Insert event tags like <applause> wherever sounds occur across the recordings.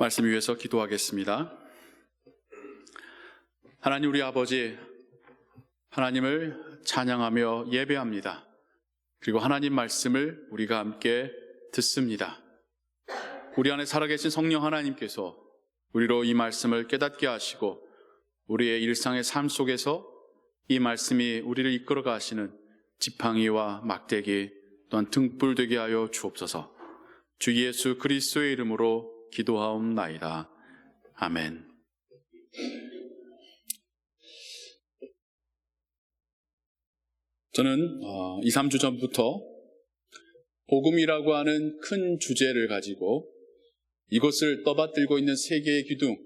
말씀 위해서 기도하겠습니다. 하나님 우리 아버지, 하나님을 찬양하며 예배합니다. 그리고 하나님 말씀을 우리가 함께 듣습니다. 우리 안에 살아계신 성령 하나님께서 우리로 이 말씀을 깨닫게 하시고 우리의 일상의 삶 속에서 이 말씀이 우리를 이끌어 가시는 지팡이와 막대기 또한 등불 되게 하여 주옵소서. 주 예수 그리스도의 이름으로 기도하옵나이다. 아멘. 저는 2, 3주 전부터 복음이라고 하는 큰 주제를 가지고 이것을 떠받들고 있는 세계의 기둥,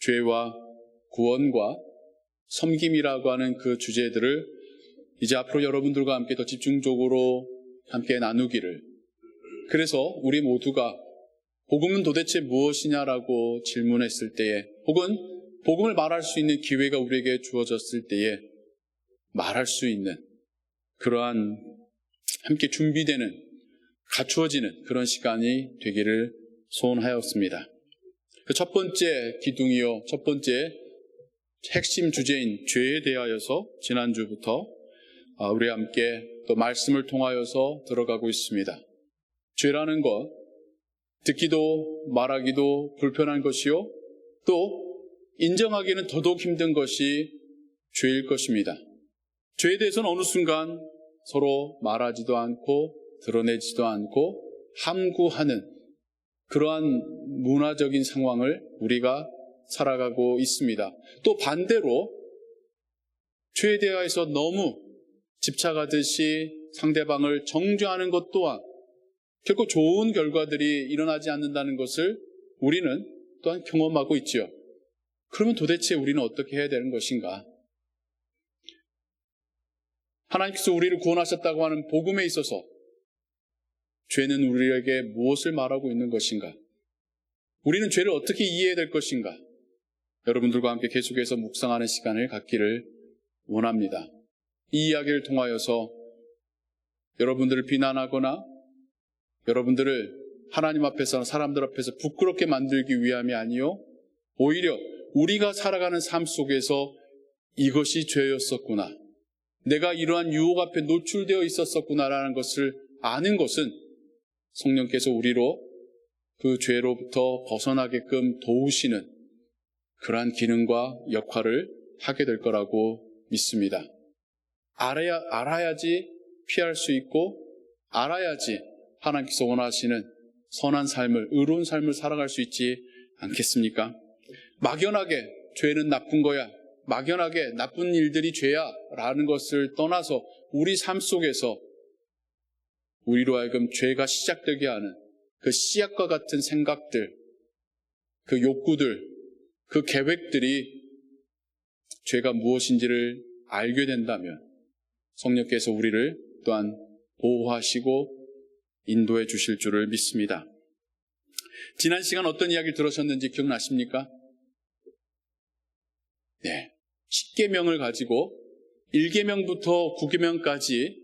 죄와 구원과 섬김이라고 하는 그 주제들을 이제 앞으로 여러분들과 함께 더 집중적으로 함께 나누기를 그래서 우리 모두가 복음은 도대체 무엇이냐라고 질문했을 때에 혹은 복음을 말할 수 있는 기회가 우리에게 주어졌을 때에 말할 수 있는 그러한 함께 준비되는 갖추어지는 그런 시간이 되기를 소원하였습니다. 그 첫 번째 기둥이요, 첫 번째 핵심 주제인 죄에 대하여서 지난주부터 아, 우리 함께 또 말씀을 통하여서 들어가고 있습니다. 죄라는 것, 듣기도 말하기도 불편한 것이요, 또 인정하기는 더더욱 힘든 것이 죄일 것입니다. 죄에 대해서는 어느 순간 서로 말하지도 않고 드러내지도 않고 함구하는 그러한 문화적인 상황을 우리가 살아가고 있습니다. 또 반대로 죄에 대해서 너무 집착하듯이 상대방을 정죄하는 것 또한 결코 좋은 결과들이 일어나지 않는다는 것을 우리는 또한 경험하고 있지요. 그러면 도대체 우리는 어떻게 해야 되는 것인가? 하나님께서 우리를 구원하셨다고 하는 복음에 있어서 죄는 우리에게 무엇을 말하고 있는 것인가? 우리는 죄를 어떻게 이해해야 될 것인가? 여러분들과 함께 계속해서 묵상하는 시간을 갖기를 원합니다. 이 이야기를 통하여서 여러분들을 비난하거나 여러분들을 하나님 앞에서 사람들 앞에서 부끄럽게 만들기 위함이 아니요 오히려 우리가 살아가는 삶 속에서 이것이 죄였었구나. 내가 이러한 유혹 앞에 노출되어 있었었구나라는 것을 아는 것은 성령께서 우리로 그 죄로부터 벗어나게끔 도우시는 그러한 기능과 역할을 하게 될 거라고 믿습니다. 알아야, 알아야지 피할 수 있고, 알아야지 하나님께서 원하시는 선한 삶을, 의로운 삶을 살아갈 수 있지 않겠습니까? 막연하게 죄는 나쁜 거야. 막연하게 나쁜 일들이 죄야. 라는 것을 떠나서 우리 삶 속에서 우리로 하여금 죄가 시작되게 하는 그 씨앗과 같은 생각들, 그 욕구들, 그 계획들이 죄가 무엇인지를 알게 된다면 성령께서 우리를 또한 보호하시고 인도해 주실 줄을 믿습니다. 지난 시간 어떤 이야기를 들으셨는지 기억나십니까? 네. 10계명을 가지고 1계명부터 9계명까지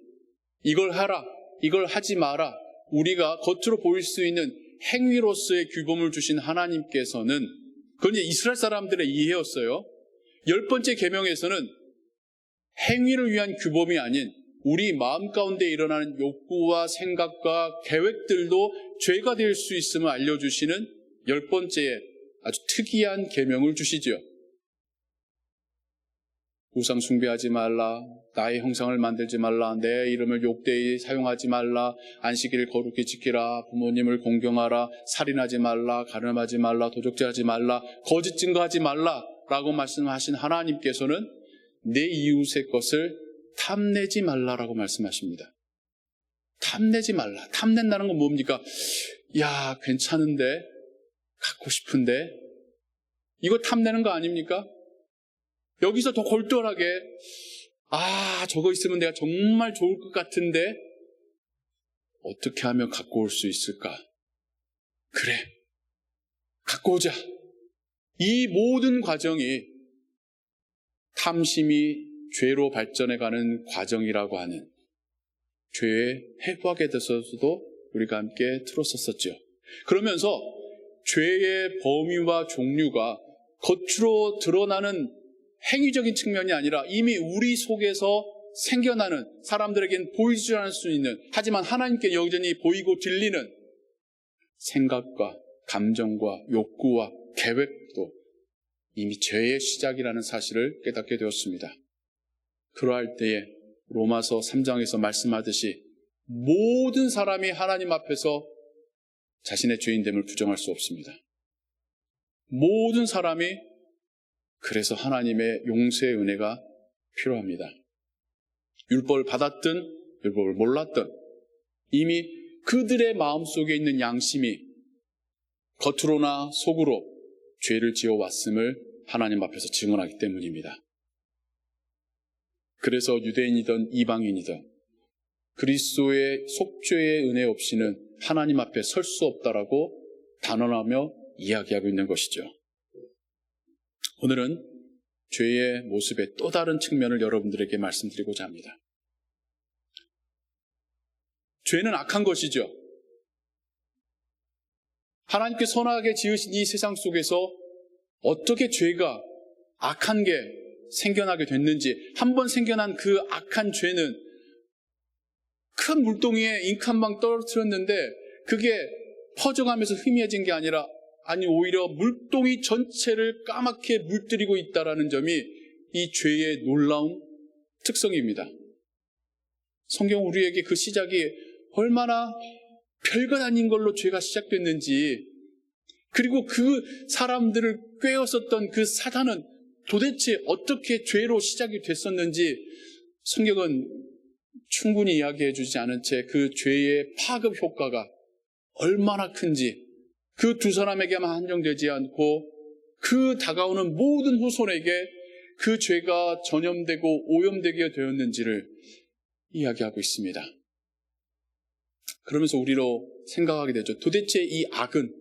이걸 하라, 이걸 하지 마라. 우리가 겉으로 보일 수 있는 행위로서의 규범을 주신 하나님께서는 그건 이스라엘 사람들의 이해였어요. 열 번째 계명에서는 행위를 위한 규범이 아닌 우리 마음 가운데 일어나는 욕구와 생각과 계획들도 죄가 될 수 있음을 알려주시는 열 번째 아주 특이한 계명을 주시죠. 우상 숭배하지 말라, 나의 형상을 만들지 말라, 내 이름을 욕되이 사용하지 말라, 안식일을 거룩히 지키라, 부모님을 공경하라, 살인하지 말라, 가늠하지 말라, 도적질하지 말라, 거짓 증거하지 말라, 라고 말씀하신 하나님께서는 내 이웃의 것을 탐내지 말라라고 말씀하십니다. 탐내지 말라. 탐낸다는 건 뭡니까? 야, 괜찮은데? 갖고 싶은데? 이거 탐내는 거 아닙니까? 여기서 더 골똘하게, 아, 저거 있으면 내가 정말 좋을 것 같은데? 어떻게 하면 갖고 올 수 있을까? 그래. 갖고 오자. 이 모든 과정이 탐심이 죄로 발전해가는 과정이라고 하는 죄의 해부하게 돼서도 우리가 함께 들었었었죠. 그러면서 죄의 범위와 종류가 겉으로 드러나는 행위적인 측면이 아니라 이미 우리 속에서 생겨나는 사람들에겐 보이지 않을 수 있는 하지만 하나님께 여전히 보이고 들리는 생각과 감정과 욕구와 계획도 이미 죄의 시작이라는 사실을 깨닫게 되었습니다. 그러할 때에 로마서 3장에서 말씀하듯이 모든 사람이 하나님 앞에서 자신의 죄인됨을 부정할 수 없습니다. 모든 사람이 그래서 하나님의 용서의 은혜가 필요합니다. 율법을 받았든 율법을 몰랐든 이미 그들의 마음 속에 있는 양심이 겉으로나 속으로 죄를 지어왔음을 하나님 앞에서 증언하기 때문입니다. 그래서 유대인이든 이방인이든 그리스도의 속죄의 은혜 없이는 하나님 앞에 설 수 없다라고 단언하며 이야기하고 있는 것이죠. 오늘은 죄의 모습의 또 다른 측면을 여러분들에게 말씀드리고자 합니다. 죄는 악한 것이죠. 하나님께 선하게 지으신 이 세상 속에서 어떻게 죄가 악한 게 생겨나게 됐는지 한 번 생겨난 그 악한 죄는 큰 물동이에 잉크 한 방 떨어뜨렸는데 그게 퍼져가면서 희미해진 게 아니라 아니 오히려 물동이 전체를 까맣게 물들이고 있다라는 점이 이 죄의 놀라운 특성입니다. 성경 우리에게 그 시작이 얼마나 별것 아닌 걸로 죄가 시작됐는지 그리고 그 사람들을 꿰었었던 그 사단은 도대체 어떻게 죄로 시작이 됐었는지 성경은 충분히 이야기해 주지 않은 채 그 죄의 파급 효과가 얼마나 큰지 그 두 사람에게만 한정되지 않고 그 다가오는 모든 후손에게 그 죄가 전염되고 오염되게 되었는지를 이야기하고 있습니다. 그러면서 우리로 생각하게 되죠. 도대체 이 악은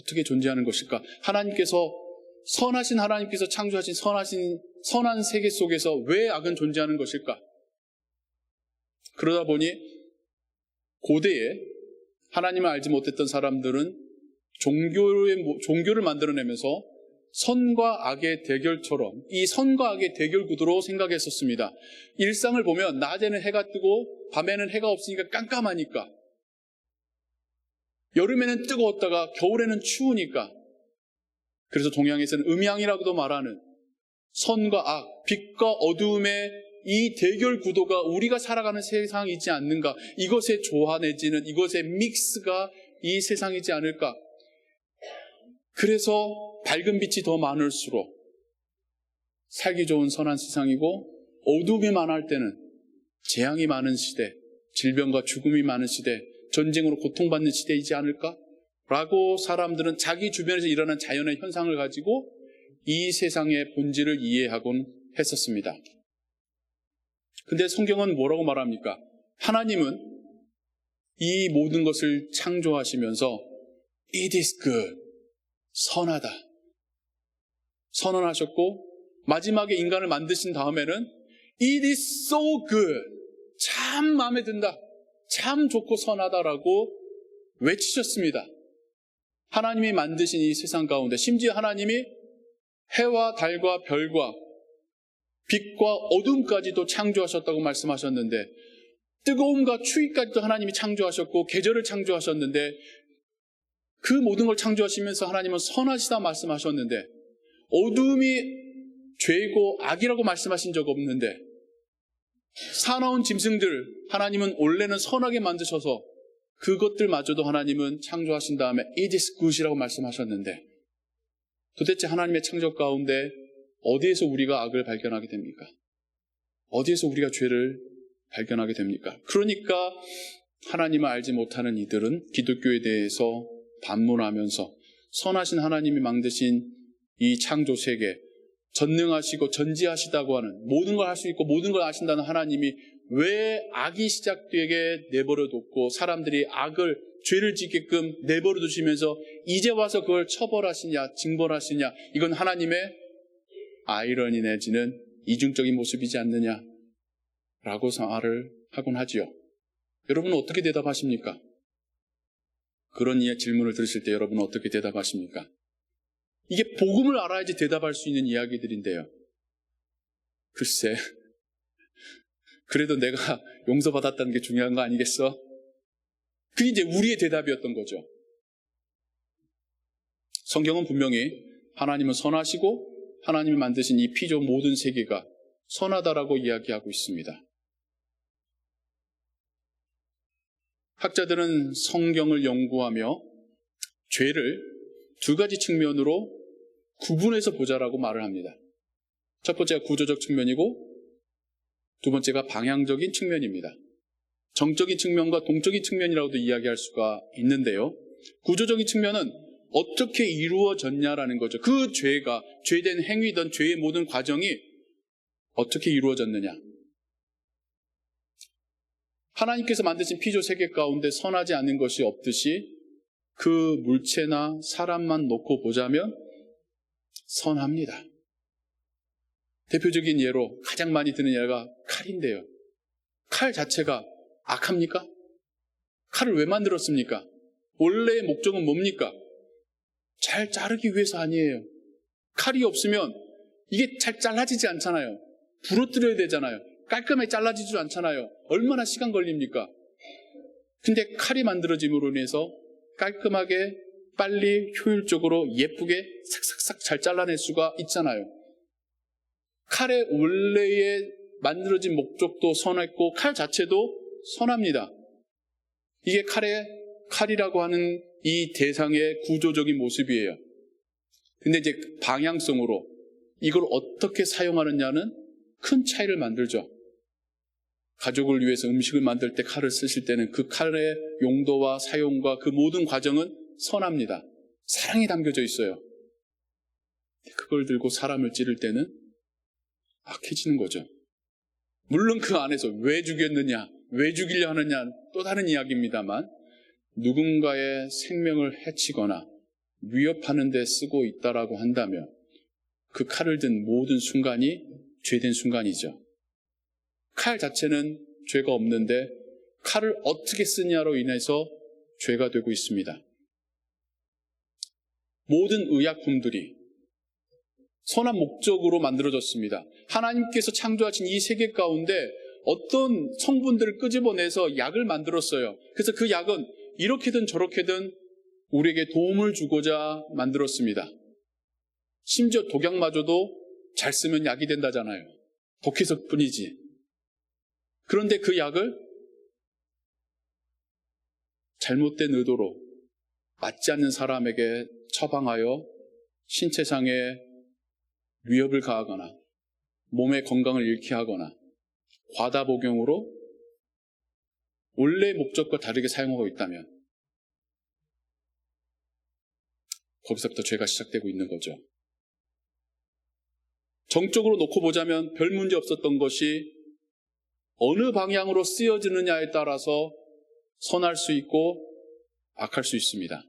어떻게 존재하는 것일까? 하나님께서 선하신 하나님께서 창조하신 선하신 선한 세계 속에서 왜 악은 존재하는 것일까? 그러다 보니 고대에 하나님을 알지 못했던 사람들은 종교의 종교를 만들어내면서 선과 악의 대결처럼 이 선과 악의 대결 구도로 생각했었습니다. 일상을 보면 낮에는 해가 뜨고 밤에는 해가 없으니까 깜깜하니까 여름에는 뜨거웠다가 겨울에는 추우니까 그래서 동양에서는 음양이라고도 말하는 선과 악, 빛과 어두움의 이 대결 구도가 우리가 살아가는 세상이지 않는가? 이것에 조화내지는 이것의 믹스가 이 세상이지 않을까? 그래서 밝은 빛이 더 많을수록 살기 좋은 선한 세상이고 어둠이 많을 때는 재앙이 많은 시대, 질병과 죽음이 많은 시대, 전쟁으로 고통받는 시대이지 않을까? 라고 사람들은 자기 주변에서 일어난 자연의 현상을 가지고 이 세상의 본질을 이해하곤 했었습니다. 근데 성경은 뭐라고 말합니까? 하나님은 이 모든 것을 창조하시면서 it is good, 선하다. 선언하셨고 마지막에 인간을 만드신 다음에는 it is so good, 참 마음에 든다. 참 좋고 선하다라고 외치셨습니다. 하나님이 만드신 이 세상 가운데 심지어 하나님이 해와 달과 별과 빛과 어둠까지도 창조하셨다고 말씀하셨는데 뜨거움과 추위까지도 하나님이 창조하셨고 계절을 창조하셨는데 그 모든 걸 창조하시면서 하나님은 선하시다 말씀하셨는데 어둠이 죄고 악이라고 말씀하신 적 없는데 사나운 짐승들 하나님은 원래는 선하게 만드셔서 그것들마저도 하나님은 창조하신 다음에 it is good이라고 말씀하셨는데 도대체 하나님의 창조 가운데 어디에서 우리가 악을 발견하게 됩니까? 어디에서 우리가 죄를 발견하게 됩니까? 그러니까 하나님을 알지 못하는 이들은 기독교에 대해서 반문하면서 선하신 하나님이 만드신 이 창조 세계, 전능하시고 전지하시다고 하는 모든 걸 할 수 있고 모든 걸 아신다는 하나님이 왜 악이 시작되게 내버려 뒀고 사람들이 악을 죄를 짓게끔 내버려 두시면서 이제 와서 그걸 처벌하시냐 징벌하시냐 이건 하나님의 아이러니 내지는 이중적인 모습이지 않느냐 라고 말을 하곤 하지요. 여러분은 어떻게 대답하십니까? 그런 이 질문을 들으실 때 여러분은 어떻게 대답하십니까? 이게 복음을 알아야지 대답할 수 있는 이야기들인데요. 글쎄, 그래도 내가 <laughs> 용서받았다는 게 중요한 거 아니겠어? 그게 이제 우리의 대답이었던 거죠. 성경은 분명히 하나님은 선하시고 하나님이 만드신 이 피조 모든 세계가 선하다라고 이야기하고 있습니다. 학자들은 성경을 연구하며 죄를 두 가지 측면으로 구분해서 보자라고 말을 합니다. 첫 번째가 구조적 측면이고 두 번째가 방향적인 측면입니다. 정적인 측면과 동적인 측면이라고도 이야기할 수가 있는데요. 구조적인 측면은 어떻게 이루어졌냐라는 거죠. 그 죄가, 죄된 행위든 죄의 모든 과정이 어떻게 이루어졌느냐. 하나님께서 만드신 피조 세계 가운데 선하지 않은 것이 없듯이 그 물체나 사람만 놓고 보자면 선합니다. 대표적인 예로 가장 많이 드는 예가 칼인데요. 칼 자체가 악합니까? 칼을 왜 만들었습니까? 원래의 목적은 뭡니까? 잘 자르기 위해서 아니에요. 칼이 없으면 이게 잘 잘라지지 않잖아요. 부러뜨려야 되잖아요. 깔끔하게 잘라지지도 않잖아요. 얼마나 시간 걸립니까? 근데 칼이 만들어짐으로 인해서 깔끔하게 빨리 효율적으로 예쁘게 삭삭삭 잘 잘라낼 수가 있잖아요. 칼의 원래의 만들어진 목적도 선했고 칼 자체도 선합니다. 이게 칼의 칼이라고 하는 이 대상의 구조적인 모습이에요. 근데 이제 방향성으로 이걸 어떻게 사용하느냐는 큰 차이를 만들죠. 가족을 위해서 음식을 만들 때 칼을 쓰실 때는 그 칼의 용도와 사용과 그 모든 과정은 선합니다. 사랑이 담겨져 있어요. 그걸 들고 사람을 찌를 때는 악해지는 거죠. 물론 그 안에서 왜 죽였느냐, 왜 죽이려 하느냐 또 다른 이야기입니다만 누군가의 생명을 해치거나 위협하는 데 쓰고 있다라고 한다면 그 칼을 든 모든 순간이 죄된 순간이죠. 칼 자체는 죄가 없는데 칼을 어떻게 쓰냐로 인해서 죄가 되고 있습니다. 모든 의약품들이 선한 목적으로 만들어졌습니다. 하나님께서 창조하신 이 세계 가운데 어떤 성분들을 끄집어내서 약을 만들었어요. 그래서 그 약은 이렇게든 저렇게든 우리에게 도움을 주고자 만들었습니다. 심지어 독약마저도 잘 쓰면 약이 된다잖아요. 독해서 뿐이지. 그런데 그 약을 잘못된 의도로 맞지 않는 사람에게 처방하여 신체상에 위협을 가하거나 몸의 건강을 잃게 하거나 과다 복용으로 원래 목적과 다르게 사용하고 있다면 거기서부터 죄가 시작되고 있는 거죠. 정적으로 놓고 보자면 별 문제 없었던 것이 어느 방향으로 쓰여지느냐에 따라서 선할 수 있고 악할 수 있습니다.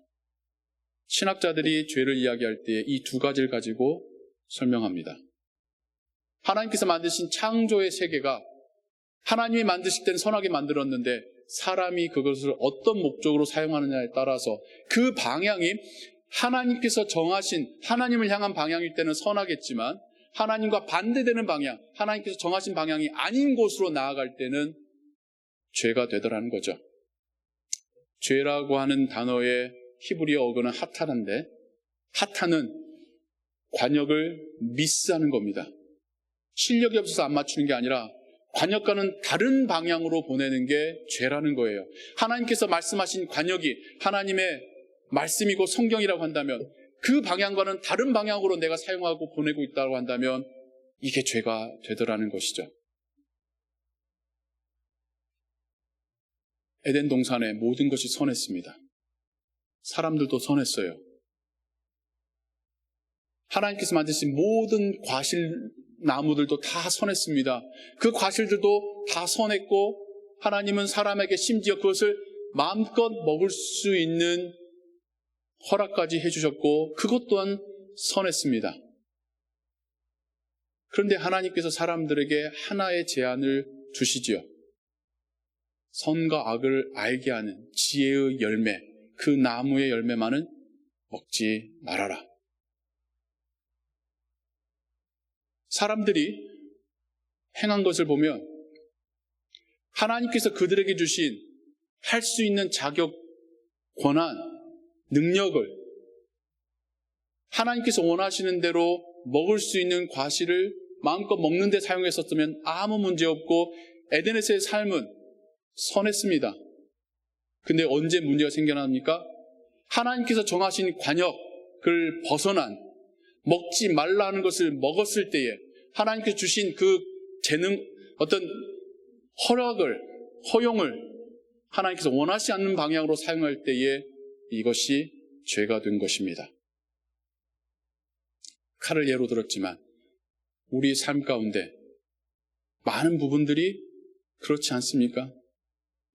신학자들이 죄를 이야기할 때 이 두 가지를 가지고 설명합니다. 하나님께서 만드신 창조의 세계가 하나님이 만드실 때는 선하게 만들었는데 사람이 그것을 어떤 목적으로 사용하느냐에 따라서 그 방향이 하나님께서 정하신 하나님을 향한 방향일 때는 선하겠지만 하나님과 반대되는 방향, 하나님께서 정하신 방향이 아닌 곳으로 나아갈 때는 죄가 되더라는 거죠. 죄라고 하는 단어의 히브리어 어근은 하타인데 하타는 관역을 미스하는 겁니다. 실력이 없어서 안 맞추는 게 아니라 관역과는 다른 방향으로 보내는 게 죄라는 거예요. 하나님께서 말씀하신 관역이 하나님의 말씀이고 성경이라고 한다면 그 방향과는 다른 방향으로 내가 사용하고 보내고 있다고 한다면 이게 죄가 되더라는 것이죠. 에덴 동산에 모든 것이 선했습니다. 사람들도 선했어요. 하나님께서 만드신 모든 과실 나무들도 다 선했습니다. 그 과실들도 다 선했고 하나님은 사람에게 심지어 그것을 마음껏 먹을 수 있는 허락까지 해주셨고 그것 또한 선했습니다. 그런데 하나님께서 사람들에게 하나의 제안을 주시지요. 선과 악을 알게 하는 지혜의 열매, 그 나무의 열매만은 먹지 말아라. 사람들이 행한 것을 보면 하나님께서 그들에게 주신 할 수 있는 자격, 권한, 능력을 하나님께서 원하시는 대로 먹을 수 있는 과실을 마음껏 먹는 데 사용했었으면 아무 문제 없고 에덴에서의 삶은 선했습니다. 근데 언제 문제가 생겨납니까? 하나님께서 정하신 관역을 벗어난 먹지 말라 하는 것을 먹었을 때에 하나님께서 주신 그 재능, 어떤 허락을, 허용을 하나님께서 원하지 않는 방향으로 사용할 때에 이것이 죄가 된 것입니다. 칼을 예로 들었지만 우리 삶 가운데 많은 부분들이 그렇지 않습니까?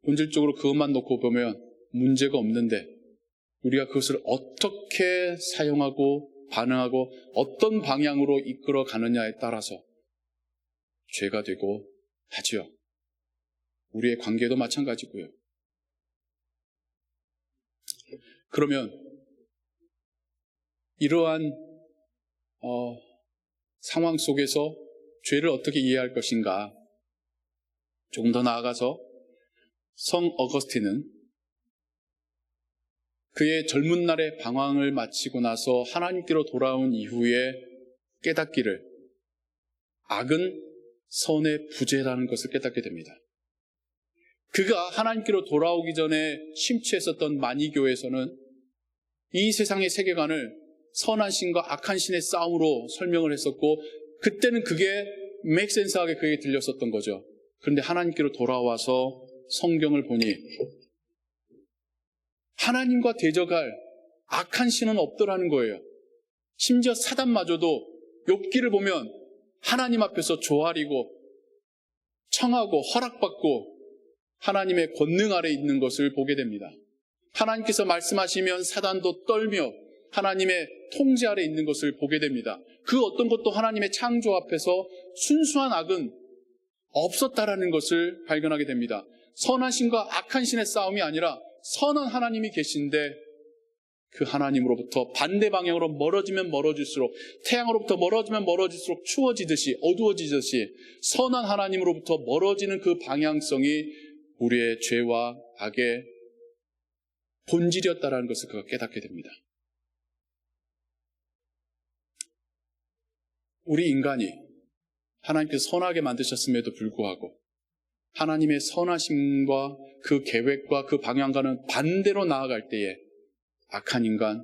본질적으로 그것만 놓고 보면 문제가 없는데 우리가 그것을 어떻게 사용하고 반응하고 어떤 방향으로 이끌어 가느냐에 따라서 죄가 되고 하지요. 우리의 관계도 마찬가지고요. 그러면 이러한 어, 상황 속에서 죄를 어떻게 이해할 것인가? 조금 더 나아가서 성 어거스틴은 그의 젊은 날의 방황을 마치고 나서 하나님께로 돌아온 이후에 깨닫기를 악은 선의 부재라는 것을 깨닫게 됩니다. 그가 하나님께로 돌아오기 전에 심취했었던 마니교에서는 이 세상의 세계관을 선한 신과 악한 신의 싸움으로 설명을 했었고 그때는 그게 맥센스하게 그에게 들렸었던 거죠. 그런데 하나님께로 돌아와서 성경을 보니 하나님과 대적할 악한 신은 없더라는 거예요. 심지어 사단마저도 욥기를 보면 하나님 앞에서 조아리고 청하고 허락받고 하나님의 권능 아래 있는 것을 보게 됩니다. 하나님께서 말씀하시면 사단도 떨며 하나님의 통제 아래 있는 것을 보게 됩니다. 그 어떤 것도 하나님의 창조 앞에서 순수한 악은 없었다라는 것을 발견하게 됩니다. 선한 신과 악한 신의 싸움이 아니라 선한 하나님이 계신데 그 하나님으로부터 반대 방향으로 멀어지면 멀어질수록 태양으로부터 멀어지면 멀어질수록 추워지듯이 어두워지듯이 선한 하나님으로부터 멀어지는 그 방향성이 우리의 죄와 악의 본질이었다라는 것을 그가 깨닫게 됩니다. 우리 인간이 하나님께서 선하게 만드셨음에도 불구하고 하나님의 선하심과 그 계획과 그 방향과는 반대로 나아갈 때에 악한 인간,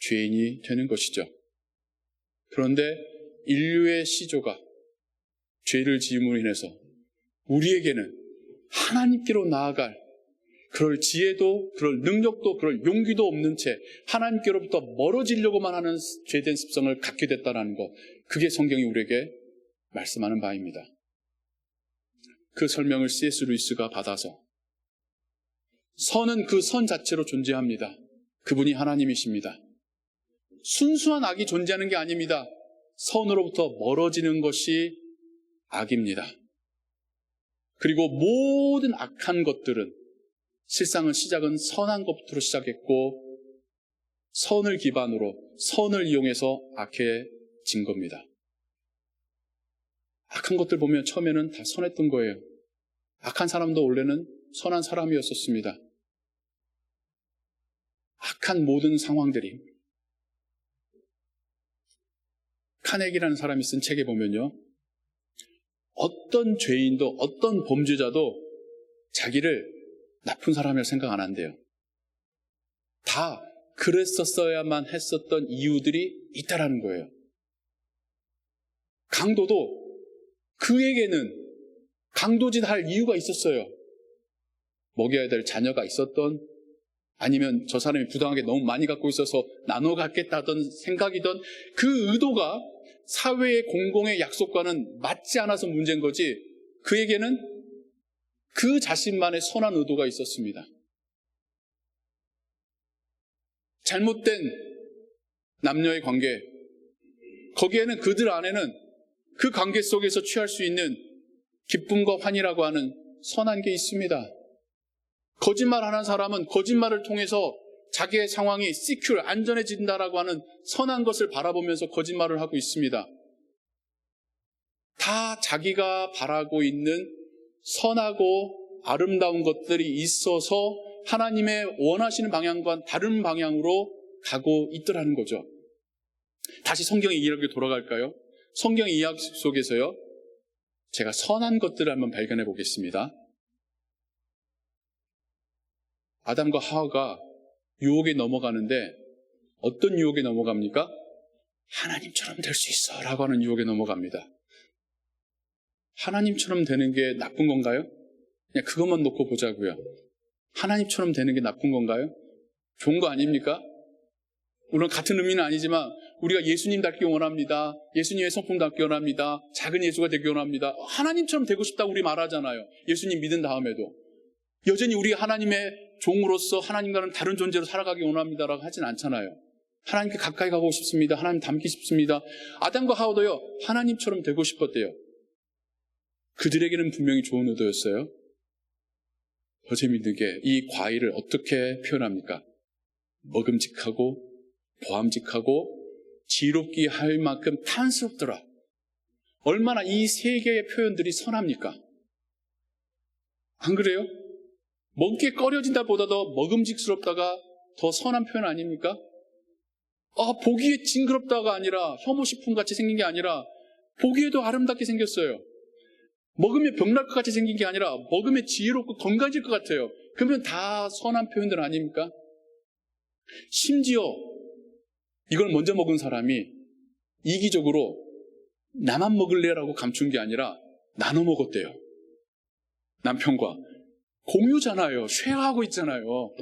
죄인이 되는 것이죠. 그런데 인류의 시조가 죄를 지음으로 인해서 우리에게는 하나님께로 나아갈 그럴 지혜도, 그럴 능력도, 그럴 용기도 없는 채 하나님께로부터 멀어지려고만 하는 죄된 습성을 갖게 됐다는 것. 그게 성경이 우리에게 말씀하는 바입니다. 그 설명을 C.S. 루이스가 받아서 선은 그 선 자체로 존재합니다. 그분이 하나님이십니다. 순수한 악이 존재하는 게 아닙니다. 선으로부터 멀어지는 것이 악입니다. 그리고 모든 악한 것들은 실상은 시작은 선한 것부터 시작했고 선을 기반으로 선을 이용해서 악해진 겁니다. 악한 것들 보면 처음에는 다 선했던 거예요. 악한 사람도 원래는 선한 사람이었었습니다. 악한 모든 상황들이 카네기라는 사람이 쓴 책에 보면요. 어떤 죄인도 어떤 범죄자도 자기를 나쁜 사람이라 생각 안 한대요. 다 그랬었어야만 했었던 이유들이 있다라는 거예요. 강도도 그에게는 강도짓 할 이유가 있었어요. 먹여야 될 자녀가 있었던 아니면 저 사람이 부당하게 너무 많이 갖고 있어서 나눠 갖겠다던 생각이던 그 의도가 사회의 공공의 약속과는 맞지 않아서 문제인 거지 그에게는 그 자신만의 선한 의도가 있었습니다. 잘못된 남녀의 관계, 거기에는 그들 안에는 그 관계 속에서 취할 수 있는 기쁨과 환희라고 하는 선한 게 있습니다. 거짓말 하는 사람은 거짓말을 통해서 자기의 상황이 시큐를 안전해진다라고 하는 선한 것을 바라보면서 거짓말을 하고 있습니다. 다 자기가 바라고 있는 선하고 아름다운 것들이 있어서 하나님의 원하시는 방향과 다른 방향으로 가고 있더라는 거죠. 다시 성경의 이야기 돌아갈까요? 성경의 이야기 속에서요. 제가 선한 것들을 한번 발견해 보겠습니다. 아담과 하와가 유혹에 넘어가는데 어떤 유혹에 넘어갑니까? 하나님처럼 될 수 있어 라고 하는 유혹에 넘어갑니다. 하나님처럼 되는 게 나쁜 건가요? 그냥 그것만 놓고 보자고요. 하나님처럼 되는 게 나쁜 건가요? 좋은 거 아닙니까? 물론 같은 의미는 아니지만 우리가 예수님 닮기 원합니다. 예수님의 성품 닮기 원합니다. 작은 예수가 되기 원합니다. 하나님처럼 되고 싶다고 우리 말하잖아요. 예수님 믿은 다음에도. 여전히 우리 하나님의 종으로서 하나님과는 다른 존재로 살아가기 원합니다라고 하진 않잖아요. 하나님께 가까이 가고 싶습니다. 하나님 닮기 싶습니다. 아담과 하와도요. 하나님처럼 되고 싶었대요. 그들에게는 분명히 좋은 의도였어요. 더 재밌는 게 이 과일을 어떻게 표현합니까? 먹음직하고 보암직하고 지롭게 할 만큼 탄스럽더라. 얼마나 이 세 개의 표현들이 선합니까? 안 그래요? 먹기에 꺼려진다 보다도 먹음직스럽다가 더 선한 표현 아닙니까? 아, 보기에 징그럽다가 아니라 혐오식품 같이 생긴 게 아니라 보기에도 아름답게 생겼어요. 먹으면 병날 것 같이 생긴 게 아니라 먹으면 지혜롭고 건강해질 것 같아요. 그러면 다 선한 표현들 아닙니까? 심지어 이걸 먼저 먹은 사람이 이기적으로 나만 먹을래라고 감춘 게 아니라 나눠 먹었대요. 남편과. 공유잖아요. 쉐어하고 있잖아요.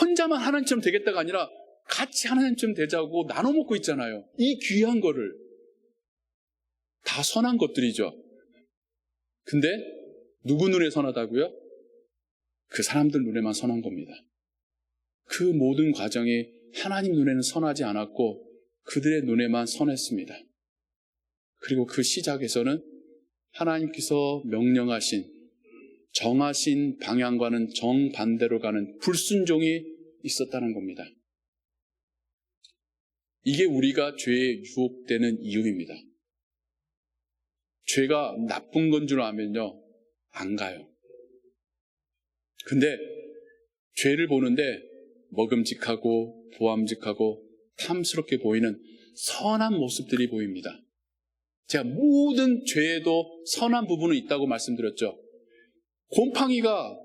혼자만 하나님처럼 되겠다가 아니라 같이 하나님처럼 되자고 나눠 먹고 있잖아요. 이 귀한 거를. 다 선한 것들이죠. 근데 누구 눈에 선하다고요? 그 사람들 눈에만 선한 겁니다. 그 모든 과정이 하나님 눈에는 선하지 않았고 그들의 눈에만 선했습니다. 그리고 그 시작에서는 하나님께서 명령하신 정하신 방향과는 정반대로 가는 불순종이 있었다는 겁니다. 이게 우리가 죄에 유혹되는 이유입니다. 죄가 나쁜 건 줄 알면요, 안 가요. 근데 죄를 보는데 먹음직하고 보암직하고 탐스럽게 보이는 선한 모습들이 보입니다. 제가 모든 죄에도 선한 부분은 있다고 말씀드렸죠. 곰팡이가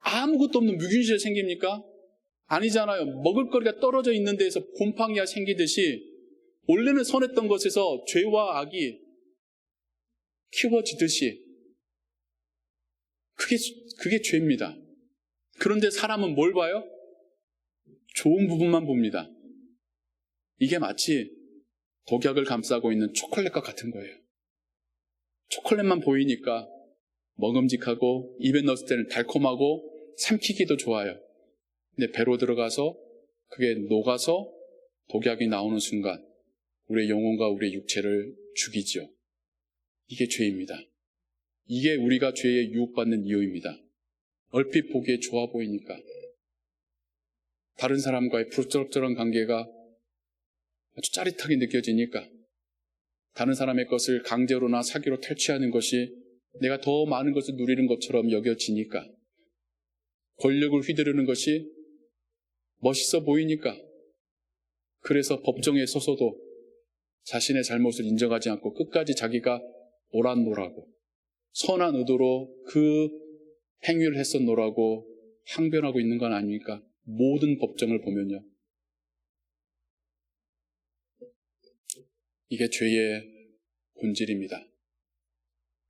아무것도 없는 무균실에 생깁니까? 아니잖아요. 먹을거리가 떨어져 있는 데에서 곰팡이가 생기듯이 원래는 선했던 것에서 죄와 악이 키워지듯이 그게, 그게 죄입니다. 그런데 사람은 뭘 봐요? 좋은 부분만 봅니다. 이게 마치 독약을 감싸고 있는 초콜릿과 같은 거예요. 초콜릿만 보이니까 먹음직하고 입에 넣었을 때는 달콤하고 삼키기도 좋아요. 근데 배로 들어가서 그게 녹아서 독약이 나오는 순간 우리의 영혼과 우리의 육체를 죽이죠. 이게 죄입니다. 이게 우리가 죄에 유혹받는 이유입니다. 얼핏 보기에 좋아 보이니까. 다른 사람과의 부럽적한 관계가 아주 짜릿하게 느껴지니까. 다른 사람의 것을 강제로나 사기로 탈취하는 것이 내가 더 많은 것을 누리는 것처럼 여겨지니까. 권력을 휘두르는 것이 멋있어 보이니까. 그래서 법정에 서서도 자신의 잘못을 인정하지 않고 끝까지 자기가 옳았노라고 선한 의도로 그 행위를 했었노라고 항변하고 있는 건 아닙니까? 모든 법정을 보면요. 이게 죄의 본질입니다.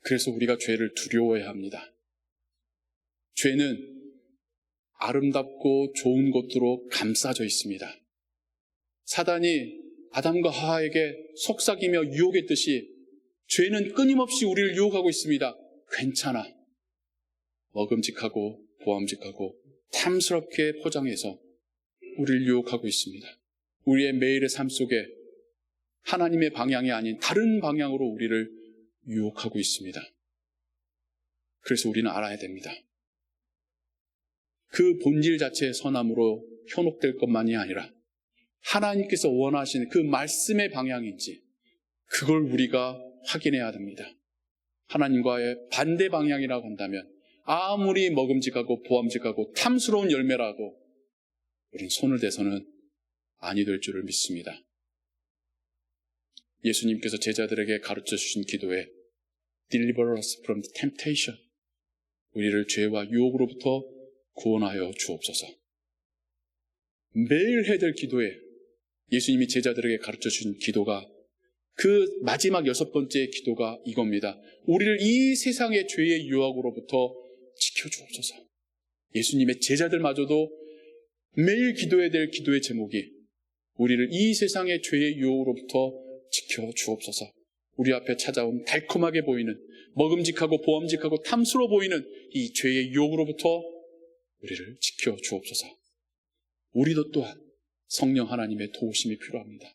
그래서 우리가 죄를 두려워해야 합니다. 죄는 아름답고 좋은 것으로 감싸져 있습니다. 사단이 아담과 하하에게 속삭이며 유혹했듯이 죄는 끊임없이 우리를 유혹하고 있습니다. 괜찮아. 먹음직하고 보암직하고 탐스럽게 포장해서 우리를 유혹하고 있습니다. 우리의 매일의 삶 속에 하나님의 방향이 아닌 다른 방향으로 우리를 유혹하고 있습니다. 그래서 우리는 알아야 됩니다. 그 본질 자체의 선함으로 현혹될 것만이 아니라 하나님께서 원하시는 그 말씀의 방향인지 그걸 우리가 확인해야 됩니다. 하나님과의 반대 방향이라고 한다면 아무리 먹음직하고 보암직하고 탐스러운 열매라도 우린 손을 대서는 아니 될 줄을 믿습니다. 예수님께서 제자들에게 가르쳐 주신 기도에 Deliver us from the temptation. 우리를 죄와 유혹으로부터 구원하여 주옵소서. 매일 해야 될 기도에 예수님이 제자들에게 가르쳐 주신 기도가 그 마지막 여섯 번째 기도가 이겁니다. 우리를 이 세상의 죄의 유혹으로부터 지켜주옵소서. 예수님의 제자들마저도 매일 기도해야 될 기도의 제목이 우리를 이 세상의 죄의 유혹으로부터 지켜주옵소서. 우리 앞에 찾아온 달콤하게 보이는 먹음직하고 보암직하고 탐스러워 보이는 이 죄의 유혹으로부터 우리를 지켜주옵소서. 우리도 또한 성령 하나님의 도우심이 필요합니다.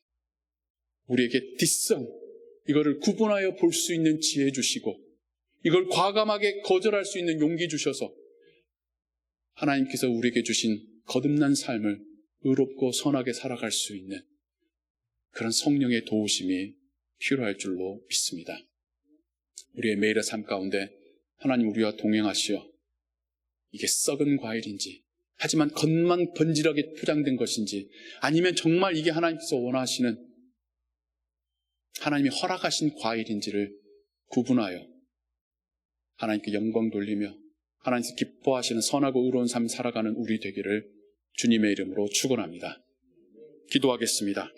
우리에게 뒷성, 이거를 구분하여 볼 수 있는 지혜 주시고, 이걸 과감하게 거절할 수 있는 용기 주셔서, 하나님께서 우리에게 주신 거듭난 삶을 의롭고 선하게 살아갈 수 있는 그런 성령의 도우심이 필요할 줄로 믿습니다. 우리의 매일의 삶 가운데 하나님 우리와 동행하시어 이게 썩은 과일인지, 하지만 겉만 번지르하게 포장된 것인지, 아니면 정말 이게 하나님께서 원하시는 하나님이 허락하신 과일인지를 구분하여 하나님께 영광 돌리며 하나님께서 기뻐하시는 선하고 의로운 삶 살아가는 우리 되기를 주님의 이름으로 축원합니다. 기도하겠습니다.